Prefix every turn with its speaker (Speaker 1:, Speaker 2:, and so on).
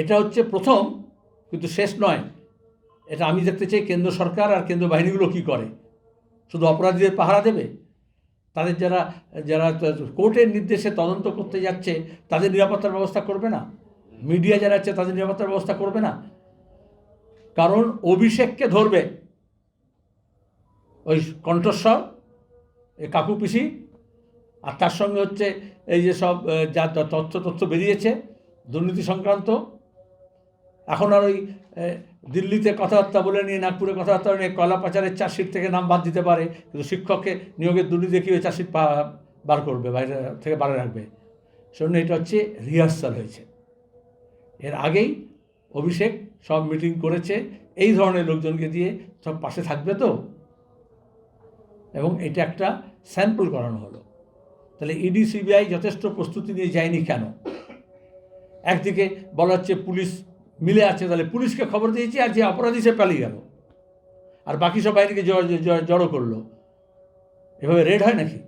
Speaker 1: এটা হচ্ছে প্রথম, কিন্তু শেষ নয়। এটা আমি দেখতে চাই কেন্দ্র সরকার আর কেন্দ্র বাহিনীগুলো কী করে। শুধু অপরাধীদের পাহারা দেবে? তাদের যারা যারা কোর্টের নির্দেশে তদন্ত করতে যাচ্ছে, তাদের নিরাপত্তার ব্যবস্থা করবে না? মিডিয়া যারা আছে, তাদের নিরাপত্তার ব্যবস্থা করবে না? কারণ অভিষেককে ধরবে। ওই কণ্ঠস্বর এই কাকু পিসি, আর তার সঙ্গে হচ্ছে এই যে সব যা তথ্য তথ্য বেরিয়েছে, দুর্নীতি সংক্রান্ত এখন আর ওই দিল্লিতে কথাবার্তা বলে নিয়ে, নাগপুরে কথাবার্তা নিয়ে কয়লা পাচারের চার্জশিট থেকে নাম বাদ দিতে পারে, কিন্তু শিক্ষককে নিয়োগের দুর্নীতি দেখিয়ে ওই চার্জশিট বার করবে, বাইরে থেকে বারে রাখবে? সেজন্য এটা হচ্ছে রিহার্সাল হয়েছে। এর আগেই অভিষেক সব মিটিং করেছে, এই ধরনের লোকজনকে দিয়ে সব পাশে থাকবে তো? এবং এটা একটা স্যাম্পল করানো হলো। তাহলে ইডি সিবিআই যথেষ্ট প্রস্তুতি নিয়ে যায়নি কেন? একদিকে বলা হচ্ছে পুলিশ মিলে আছে, তাহলে পুলিশকে খবর দিয়েছি আর যে অপরাধী সে পালিয়ে গেল। আর বাকি সব বাইরেকে জড়ো করল। এভাবে রেড হয় নাকি?